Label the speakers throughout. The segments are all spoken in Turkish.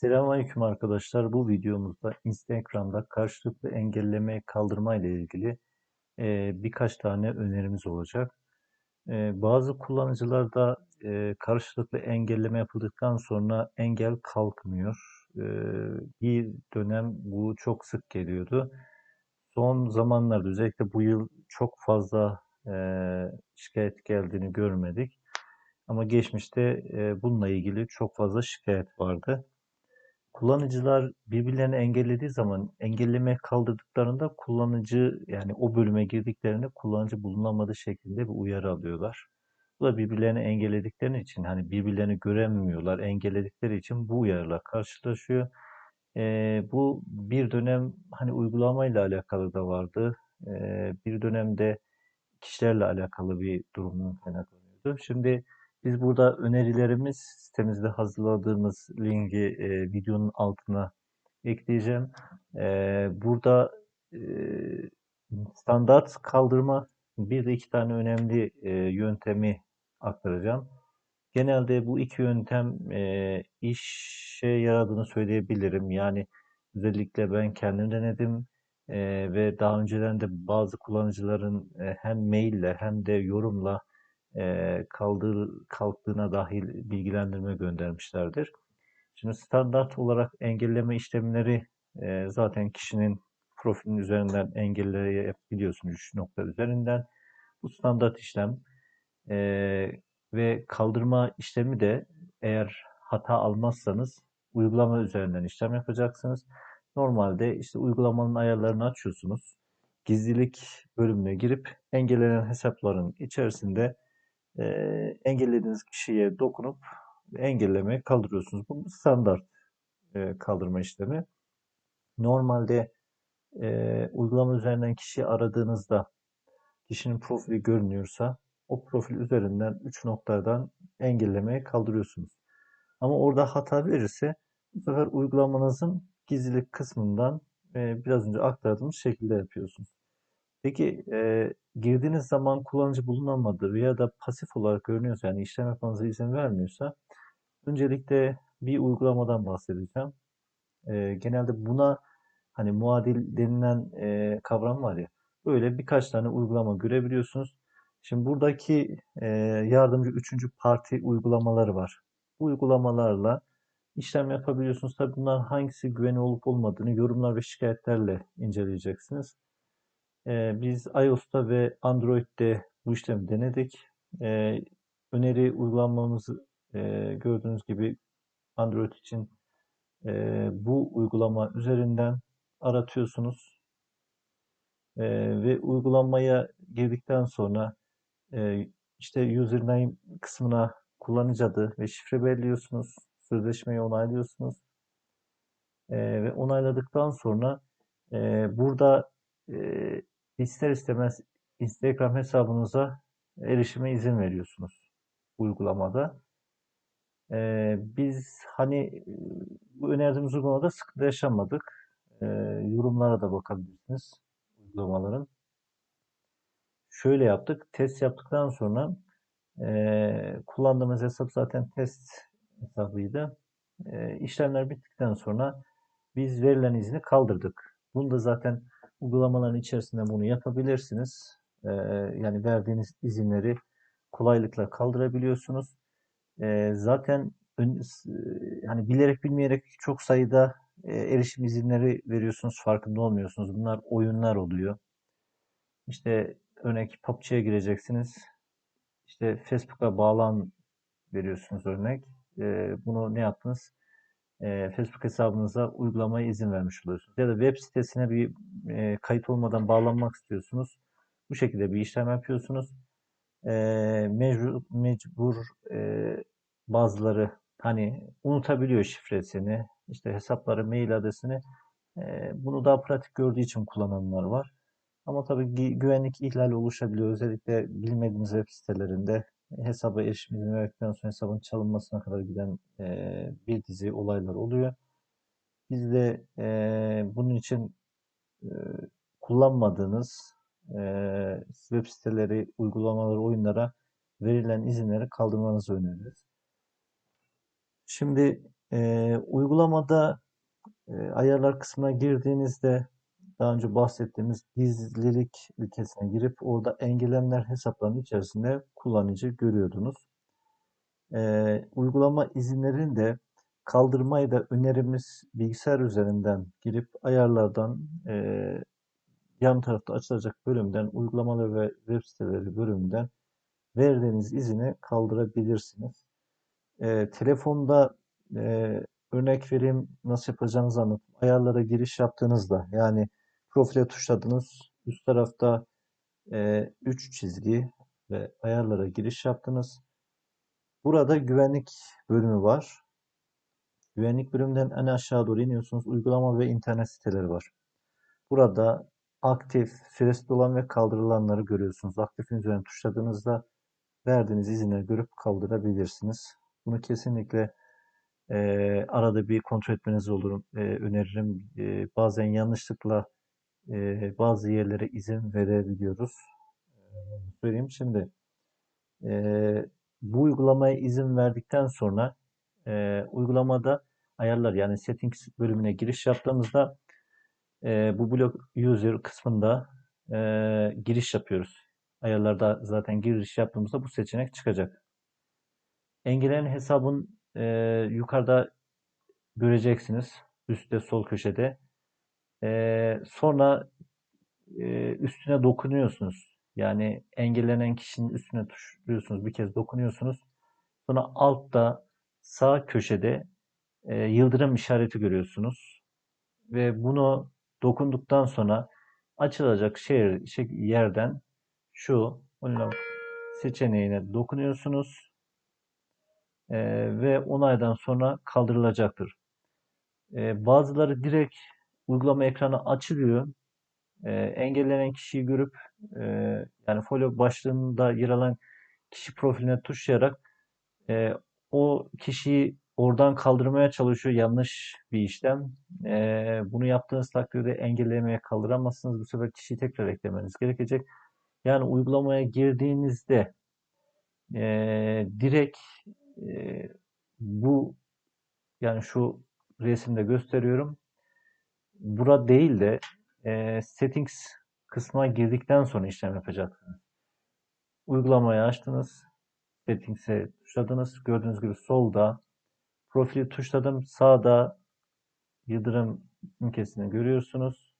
Speaker 1: Selamünaleyküm arkadaşlar. Bu videomuzda Instagram'da karşılıklı engelleme kaldırma ile ilgili e, birkaç tane önerimiz olacak. E, bazı kullanıcılarda e, karşılıklı engelleme yapıldıktan sonra engel kalkmıyor. E, bir dönem bu çok sık geliyordu. Son zamanlarda özellikle bu yıl çok fazla e, şikayet geldiğini görmedik. Ama geçmişte e, bununla ilgili çok fazla şikayet vardı. Kullanıcılar birbirlerini engellediği zaman engelleme kaldırdıklarında kullanıcı yani o bölüme girdiklerinde kullanıcı bulunamadığı şeklinde bir uyarı alıyorlar. Bu da birbirlerini engelledikleri için hani birbirlerini göremiyorlar engelledikleri için bu uyarılar karşılaşıyor. Ee, bu bir dönem hani uygulamayla alakalı da vardı. Ee, bir dönemde kişilerle alakalı bir durumdan kaynaklanıyordu. Şimdi biz burada önerilerimiz sitemizde hazırladığımız linki e, videonun altına ekleyeceğim. E, burada e, standart kaldırma bir de iki tane önemli e, yöntemi aktaracağım. Genelde bu iki yöntem e, işe yaradığını söyleyebilirim. Yani özellikle ben kendim denedim e, ve daha önceden de bazı kullanıcıların e, hem maille hem de yorumla e, kaldır, kalktığına dahil bilgilendirme göndermişlerdir. Şimdi standart olarak engelleme işlemleri e, zaten kişinin profilin üzerinden engelleyebiliyorsunuz 3 nokta üzerinden. Bu standart işlem e, ve kaldırma işlemi de eğer hata almazsanız uygulama üzerinden işlem yapacaksınız. Normalde işte uygulamanın ayarlarını açıyorsunuz. Gizlilik bölümüne girip engellenen hesapların içerisinde e, engellediğiniz kişiye dokunup engelleme kaldırıyorsunuz. Bu standart e, kaldırma işlemi. Normalde e, uygulama üzerinden kişiyi aradığınızda kişinin profili görünüyorsa o profil üzerinden 3 noktadan engellemeye kaldırıyorsunuz. Ama orada hata verirse bu sefer uygulamanızın gizlilik kısmından e, biraz önce aktardığımız şekilde yapıyorsunuz. Peki e, girdiğiniz zaman kullanıcı bulunamadı veya da pasif olarak görünüyorsa yani işlem yapmanıza izin vermiyorsa öncelikle bir uygulamadan bahsedeceğim. E, genelde buna hani muadil denilen e, kavram var ya böyle birkaç tane uygulama görebiliyorsunuz. Şimdi buradaki e, yardımcı üçüncü parti uygulamaları var. Bu uygulamalarla işlem yapabiliyorsunuz. Tabii bunlar hangisi güveni olup olmadığını yorumlar ve şikayetlerle inceleyeceksiniz. Ee, biz iOS'ta ve Android'de bu işlemi denedik. Ee, öneri uygulamamızı e, gördüğünüz gibi Android için e, bu uygulama üzerinden aratıyorsunuz. E, ve uygulamaya girdikten sonra e, işte username kısmına kullanıcı adı ve şifre belirliyorsunuz. Sözleşmeyi onaylıyorsunuz. Ve onayladıktan sonra burada ister istemez Instagram hesabınıza erişime izin veriyorsunuz uygulamada. Ee, biz hani bu önerdiğimiz uygulamada sıkıntı yaşamadık. Ee, yorumlara da bakabilirsiniz uygulamaların. Şöyle yaptık. Test yaptıktan sonra e, kullandığımız hesap zaten test hesabıydı. E, işlemler bittikten sonra biz verilen izni kaldırdık. Bunu da zaten uygulamaların içerisinde bunu yapabilirsiniz. Ee, yani verdiğiniz izinleri kolaylıkla kaldırabiliyorsunuz. Ee, zaten ön, hani bilerek bilmeyerek çok sayıda e, erişim izinleri veriyorsunuz farkında olmuyorsunuz. Bunlar oyunlar oluyor. İşte örnek PUBG'ye gireceksiniz. İşte Facebook'a bağlan veriyorsunuz örnek. Ee, bunu ne yaptınız? E, Facebook hesabınıza uygulamaya izin vermiş oluyorsunuz. Ya da web sitesine bir e, kayıt olmadan bağlanmak istiyorsunuz. Bu şekilde bir işlem yapıyorsunuz. E, mecbur, mecbur e, bazıları hani unutabiliyor şifresini, işte hesapları, mail adresini. E, bunu daha pratik gördüğü için kullananlar var. Ama tabii güvenlik ihlali oluşabiliyor. Özellikle bilmediğiniz web sitelerinde hesaba erişim izni verdikten sonra hesabın çalınmasına kadar giden e, bir dizi olaylar oluyor. Biz de e, bunun için e, kullanmadığınız e, web siteleri, uygulamaları, oyunlara verilen izinleri kaldırmanızı öneriyoruz. Şimdi Ee, uygulamada e, ayarlar kısmına girdiğinizde daha önce bahsettiğimiz gizlilik ülkesine girip orada engellenenler hesaplarının içerisinde kullanıcı görüyordunuz. Ee, uygulama izinlerini de kaldırmayı da önerimiz bilgisayar üzerinden girip ayarlardan e, yan tarafta açılacak bölümden uygulamalar ve web siteleri bölümünden verdiğiniz izini kaldırabilirsiniz. E, telefonda e, örnek vereyim nasıl yapacağınızı anlatayım. Ayarlara giriş yaptığınızda yani profile tuşladınız. Üst tarafta 3 çizgi ve ayarlara giriş yaptınız. Burada güvenlik bölümü var. Güvenlik bölümünden en aşağı doğru iniyorsunuz. Uygulama ve internet siteleri var. Burada aktif, süresi dolan ve kaldırılanları görüyorsunuz. Aktifin üzerine tuşladığınızda verdiğiniz izinleri görüp kaldırabilirsiniz. Bunu kesinlikle e, arada bir kontrol etmeniz olur. E, öneririm. E, bazen yanlışlıkla e, bazı yerlere izin verebiliyoruz. E, söyleyeyim şimdi. E, bu uygulamaya izin verdikten sonra e, uygulamada ayarlar yani settings bölümüne giriş yaptığımızda e, bu blok user kısmında e, giriş yapıyoruz. Ayarlarda zaten giriş yaptığımızda bu seçenek çıkacak. Engellenen hesabın e, yukarıda göreceksiniz. Üstte sol köşede. E, sonra e, üstüne dokunuyorsunuz. Yani engellenen kişinin üstüne tuşluyorsunuz. Bir kez dokunuyorsunuz. Sonra altta sağ köşede e, yıldırım işareti görüyorsunuz. Ve bunu dokunduktan sonra açılacak şehir, şey, yerden şu seçeneğine dokunuyorsunuz. E, ve onaydan sonra kaldırılacaktır. E, bazıları direkt uygulama ekranı açılıyor. E, engellenen kişiyi görüp e, yani folyo başlığında yer alan kişi profiline tuşlayarak e, o kişiyi oradan kaldırmaya çalışıyor. Yanlış bir işlem. E, bunu yaptığınız takdirde engellemeye kaldıramazsınız. Bu sefer kişiyi tekrar eklemeniz gerekecek. Yani uygulamaya girdiğinizde e, direkt e, bu yani şu resimde gösteriyorum. Bura değil de e, settings kısmına girdikten sonra işlem yapacaksınız. Uygulamayı açtınız. Settings'e tuşladınız. Gördüğünüz gibi solda profili tuşladım. Sağda yıldırım ülkesini görüyorsunuz.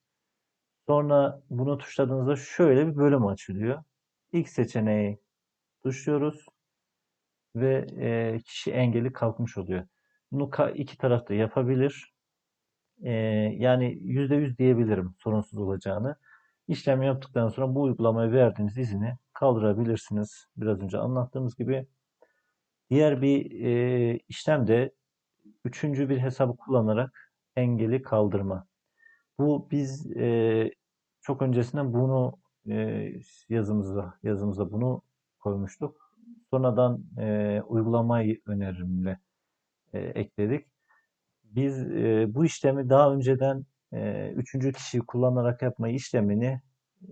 Speaker 1: Sonra bunu tuşladığınızda şöyle bir bölüm açılıyor. İlk seçeneği tuşluyoruz ve e, kişi engeli kalkmış oluyor. Bunu iki tarafta yapabilir. Yani %100 diyebilirim sorunsuz olacağını. İşlem yaptıktan sonra bu uygulamaya verdiğiniz izini kaldırabilirsiniz. Biraz önce anlattığımız gibi. Diğer bir e, işlem de üçüncü bir hesabı kullanarak engeli kaldırma. Bu biz e, çok öncesinden bunu e, yazımızda yazımızda bunu koymuştuk. Sonradan e, uygulamayı önerimle e, ekledik. Biz e, bu işlemi daha önceden e, üçüncü kişiyi kullanarak yapma işlemini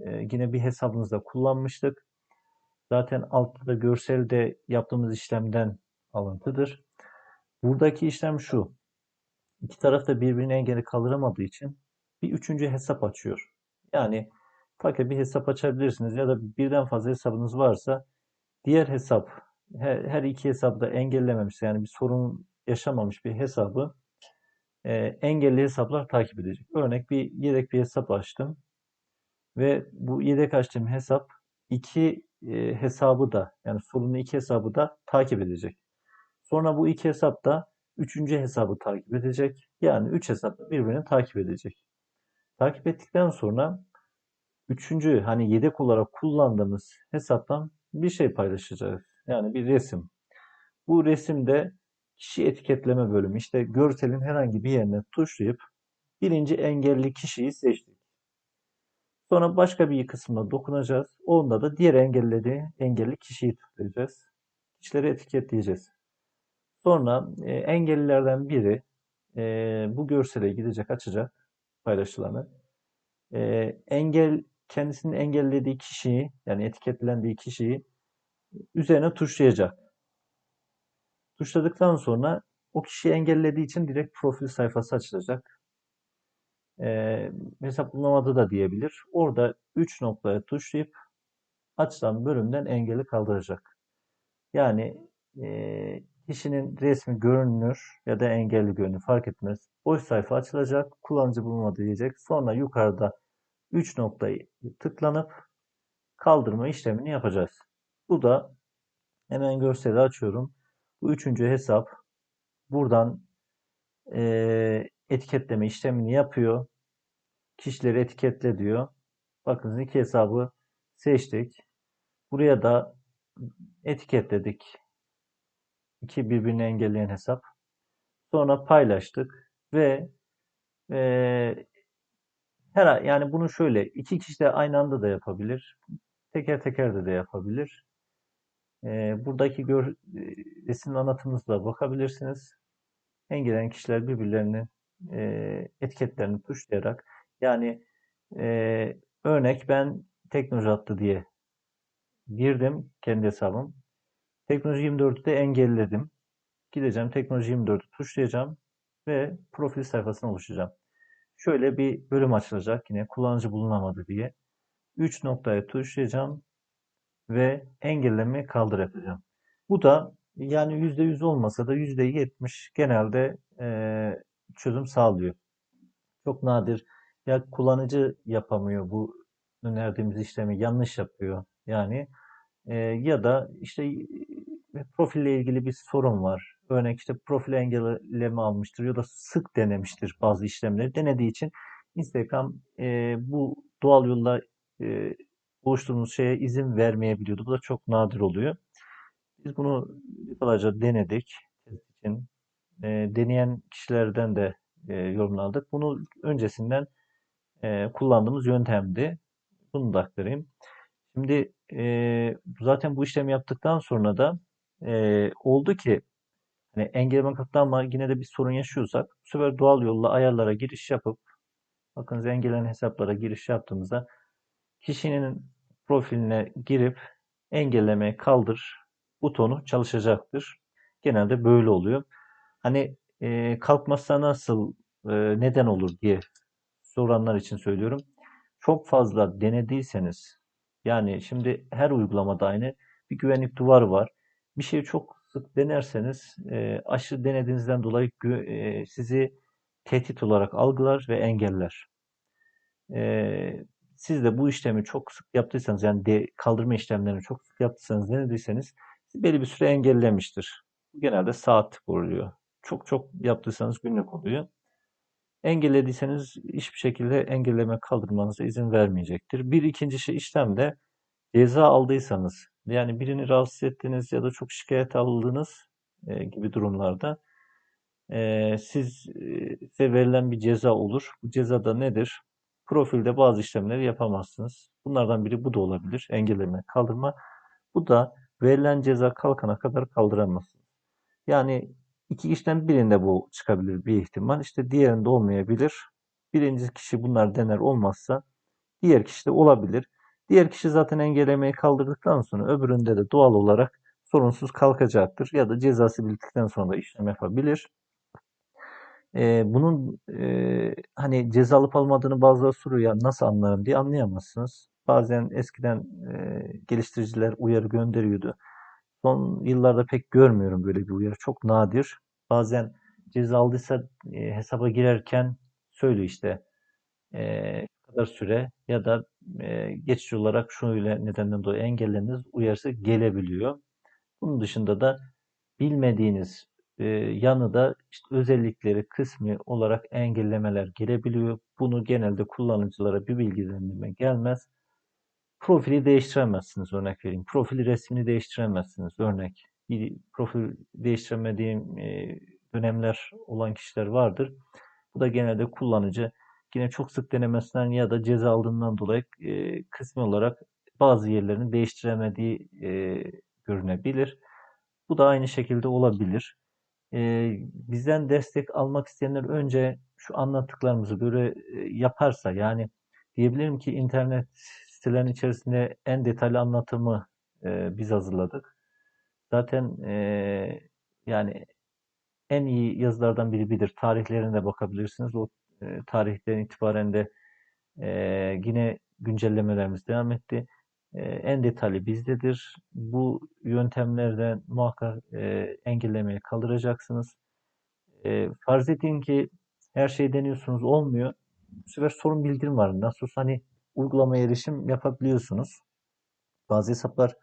Speaker 1: e, yine bir hesabımızda kullanmıştık. Zaten altta da görselde yaptığımız işlemden alıntıdır. Buradaki işlem şu. İki taraf da birbirine engeli kaldıramadığı için bir üçüncü hesap açıyor. Yani farklı bir hesap açabilirsiniz ya da birden fazla hesabınız varsa diğer hesap her, her iki hesabı da engellememiş yani bir sorun yaşamamış bir hesabı e, engelli hesaplar takip edecek. Örnek bir yedek bir hesap açtım ve bu yedek açtığım hesap iki e, hesabı da yani sorunlu iki hesabı da takip edecek. Sonra bu iki hesap da üçüncü hesabı takip edecek. Yani üç hesap birbirini takip edecek. Takip ettikten sonra üçüncü hani yedek olarak kullandığımız hesaptan bir şey paylaşacağız. Yani bir resim. Bu resimde kişi etiketleme bölümü. İşte görselin herhangi bir yerine tuşlayıp birinci engelli kişiyi seçtik. Sonra başka bir kısmına dokunacağız. Onda da diğer engellediği engelli kişiyi tıklayacağız. Kişileri etiketleyeceğiz. Sonra e, engellilerden biri e, bu görsele gidecek, açacak paylaşılanı. E, engel kendisinin engellediği kişiyi yani etiketlendiği kişiyi üzerine tuşlayacak. Tuşladıktan sonra o kişiyi engellediği için direkt profil sayfası açılacak. E, hesaplamada da diyebilir. Orada 3 noktaya tuşlayıp açılan bölümden engeli kaldıracak. Yani e, kişinin resmi görünür ya da engelli görünür fark etmez. Boş sayfa açılacak. Kullanıcı bulunmadı diyecek. Sonra yukarıda 3 noktayı tıklanıp kaldırma işlemini yapacağız. Bu da hemen görseli açıyorum. Bu üçüncü hesap buradan e, etiketleme işlemini yapıyor. Kişileri etiketle diyor. Bakın iki hesabı seçtik. Buraya da etiketledik. İki birbirini engelleyen hesap. Sonra paylaştık ve e, her yani bunu şöyle iki kişi de aynı anda da yapabilir. Teker teker de de yapabilir. E, buradaki gör, resim anlatımınızla bakabilirsiniz. Engellenen kişiler birbirlerini e, etiketlerini tuşlayarak yani e, örnek ben teknoloji attı diye girdim kendi hesabım. Teknoloji 24'ü de engelledim. Gideceğim teknoloji 24'ü tuşlayacağım ve profil sayfasını oluşturacağım. Şöyle bir bölüm açılacak yine kullanıcı bulunamadı diye. 3 noktaya tuşlayacağım ve engelleme kaldır yapacağım. Bu da yani %100 olmasa da %70 genelde e, çözüm sağlıyor. Çok nadir ya kullanıcı yapamıyor bu önerdiğimiz işlemi yanlış yapıyor. Yani e, ya da işte profille ilgili bir sorun var. Örnek işte profil engelleme almıştır ya da sık denemiştir bazı işlemleri. Denediği için Instagram e, bu doğal yolla e, oluşturduğumuz şeye izin vermeyebiliyordu. Bu da çok nadir oluyor. Biz bunu defalarca denedik. İçin. E, deneyen kişilerden de e, yorum aldık. Bunu öncesinden e, kullandığımız yöntemdi. Bunu da aktarayım. Şimdi e, zaten bu işlemi yaptıktan sonra da e, oldu ki hani engelleme kalktı ama yine de bir sorun yaşıyorsak bu sefer doğal yolla ayarlara giriş yapıp bakın engellenen hesaplara giriş yaptığımızda kişinin profiline girip engelleme kaldır butonu çalışacaktır. Genelde böyle oluyor. Hani e, kalkmazsa nasıl e, neden olur diye soranlar için söylüyorum. Çok fazla denediyseniz yani şimdi her uygulamada aynı bir güvenlik duvarı var. Bir şeyi çok sık denerseniz e, aşırı denediğinizden dolayı e, sizi tehdit olarak algılar ve engeller. E, siz de bu işlemi çok sık yaptıysanız yani de, kaldırma işlemlerini çok sık yaptıysanız denediyseniz belli bir süre engellemiştir. Genelde saatlik oluyor. Çok çok yaptıysanız günlük oluyor. Engellediyseniz hiçbir şekilde engelleme kaldırmanıza izin vermeyecektir. Bir ikinci şey işlemde ceza aldıysanız yani birini rahatsız ettiniz ya da çok şikayet aldınız e, gibi durumlarda e, e, size verilen bir ceza olur. Bu ceza da nedir? Profilde bazı işlemleri yapamazsınız. Bunlardan biri bu da olabilir. Engelleme, kaldırma. Bu da verilen ceza kalkana kadar kaldıramazsınız. Yani iki kişiden birinde bu çıkabilir bir ihtimal. İşte diğerinde olmayabilir. Birinci kişi bunlar dener olmazsa diğer kişi de olabilir. Diğer kişi zaten engellemeyi kaldırdıktan sonra öbüründe de doğal olarak sorunsuz kalkacaktır. Ya da cezası bildikten sonra da işlem yapabilir. Ee, bunun e, hani ceza alıp almadığını bazıları soruyor ya nasıl anlarım diye anlayamazsınız. Bazen eskiden e, geliştiriciler uyarı gönderiyordu. Son yıllarda pek görmüyorum böyle bir uyarı. Çok nadir. Bazen ceza aldıysa e, hesaba girerken söylüyor işte e, kadar süre ya da e, geçici olarak şöyle nedenden dolayı engelleniz uyarısı gelebiliyor. Bunun dışında da bilmediğiniz e, yanı da işte özellikleri kısmi olarak engellemeler gelebiliyor. Bunu genelde kullanıcılara bir bilgilendirme gelmez. Profili değiştiremezsiniz örnek vereyim. Profili resmini değiştiremezsiniz örnek. Bir profil değiştiremediğim e, dönemler olan kişiler vardır. Bu da genelde kullanıcı yine çok sık denemesinden ya da ceza aldığından dolayı e, kısmi olarak bazı yerlerini değiştiremediği e, görünebilir. Bu da aynı şekilde olabilir. E, bizden destek almak isteyenler önce şu anlattıklarımızı böyle e, yaparsa yani diyebilirim ki internet sitelerin içerisinde en detaylı anlatımı e, biz hazırladık. Zaten e, yani en iyi yazılardan biri bilir. Tarihlerine de bakabilirsiniz. O e, tarihten itibaren de e, yine güncellemelerimiz devam etti. E, en detaylı bizdedir. Bu yöntemlerden muhakkak e, engellemeyi kaldıracaksınız. E, farz edin ki her şeyi deniyorsunuz olmuyor. Bu sefer sorun bildirim var. Nasıl hani uygulamaya erişim yapabiliyorsunuz. Bazı hesaplar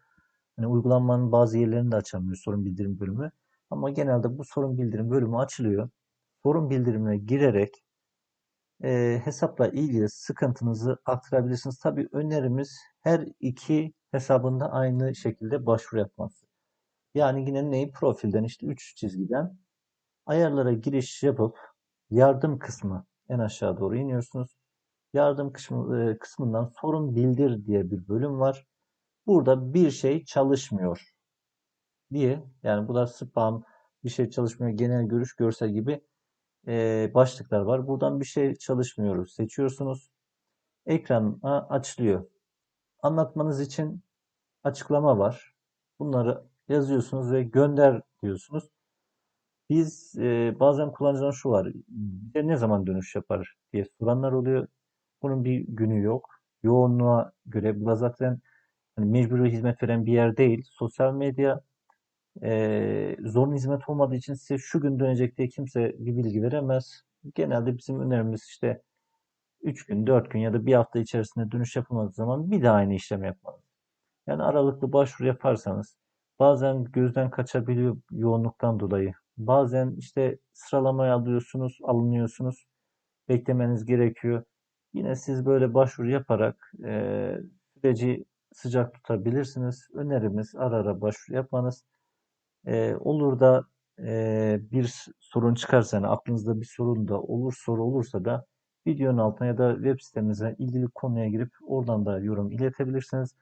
Speaker 1: hani uygulanmanın bazı yerlerini de açamıyor sorun bildirim bölümü. Ama genelde bu sorun bildirim bölümü açılıyor. Sorun bildirimine girerek e, hesapla ilgili sıkıntınızı aktarabilirsiniz. Tabii önerimiz her iki hesabında aynı şekilde başvuru yapması. Yani yine neyi profilden işte 3 çizgiden ayarlara giriş yapıp yardım kısmı en aşağı doğru iniyorsunuz. Yardım kısmı, e, kısmından sorun bildir diye bir bölüm var. Burada bir şey çalışmıyor diye yani bu da spam bir şey çalışmıyor genel görüş görsel gibi e, başlıklar var. Buradan bir şey çalışmıyoruz seçiyorsunuz. Ekran açılıyor. Anlatmanız için açıklama var. Bunları yazıyorsunuz ve gönder diyorsunuz. Biz e, bazen kullanıcıdan şu var. Bize ne zaman dönüş yapar diye soranlar oluyor. Bunun bir günü yok. Yoğunluğa göre bu zaten hani mecburi hizmet veren bir yer değil. Sosyal medya e, zorunlu hizmet olmadığı için size şu gün dönecek diye kimse bir bilgi veremez. Genelde bizim önerimiz işte 3 gün, 4 gün ya da bir hafta içerisinde dönüş yapılmadığı zaman bir daha aynı işlemi yapmanız. Yani aralıklı başvuru yaparsanız bazen gözden kaçabiliyor yoğunluktan dolayı. Bazen işte sıralamaya alıyorsunuz, alınıyorsunuz. Beklemeniz gerekiyor. Yine siz böyle başvuru yaparak e, süreci sıcak tutabilirsiniz. Önerimiz ara ara başvuru yapmanız. E, olur da e, bir sorun çıkarsa, yani aklınızda bir sorun da olur, soru olursa da videonun altına ya da web sitemize ilgili konuya girip oradan da yorum iletebilirsiniz.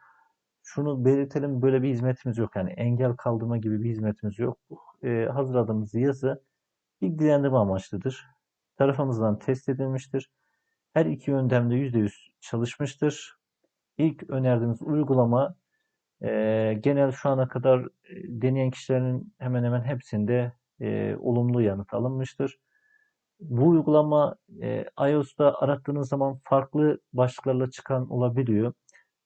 Speaker 1: Şunu belirtelim, böyle bir hizmetimiz yok. Yani engel kaldırma gibi bir hizmetimiz yok. E, hazırladığımız yazı bilgilendirme amaçlıdır. Tarafımızdan test edilmiştir. Her iki yöntemde %100 çalışmıştır. İlk önerdiğimiz uygulama e, genel şu ana kadar deneyen kişilerin hemen hemen hepsinde e, olumlu yanıt alınmıştır. Bu uygulama e, iOS'ta arattığınız zaman farklı başlıklarla çıkan olabiliyor.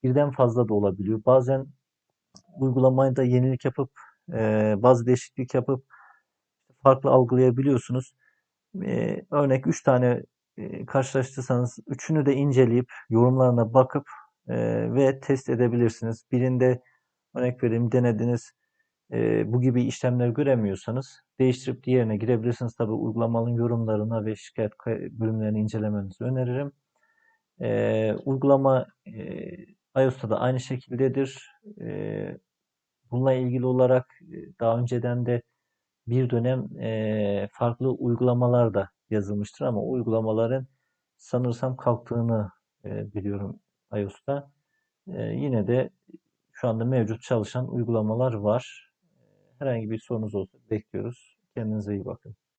Speaker 1: Birden fazla da olabiliyor. Bazen uygulamayı da yenilik yapıp e, bazı değişiklik yapıp farklı algılayabiliyorsunuz. E, örnek 3 tane e, karşılaştırsanız üçünü de inceleyip yorumlarına bakıp e, ve test edebilirsiniz. Birinde örnek vereyim denediniz e, bu gibi işlemler göremiyorsanız değiştirip diğerine girebilirsiniz. Tabi uygulamanın yorumlarına ve şikayet bölümlerini incelemenizi öneririm. E, uygulama e, iOS'ta da aynı şekildedir. E, bununla ilgili olarak e, daha önceden de bir dönem e, farklı uygulamalar da yazılmıştır ama uygulamaların sanırsam kalktığını e, biliyorum iOS'ta. E, yine de şu anda mevcut çalışan uygulamalar var. Herhangi bir sorunuz olsa bekliyoruz. Kendinize iyi bakın.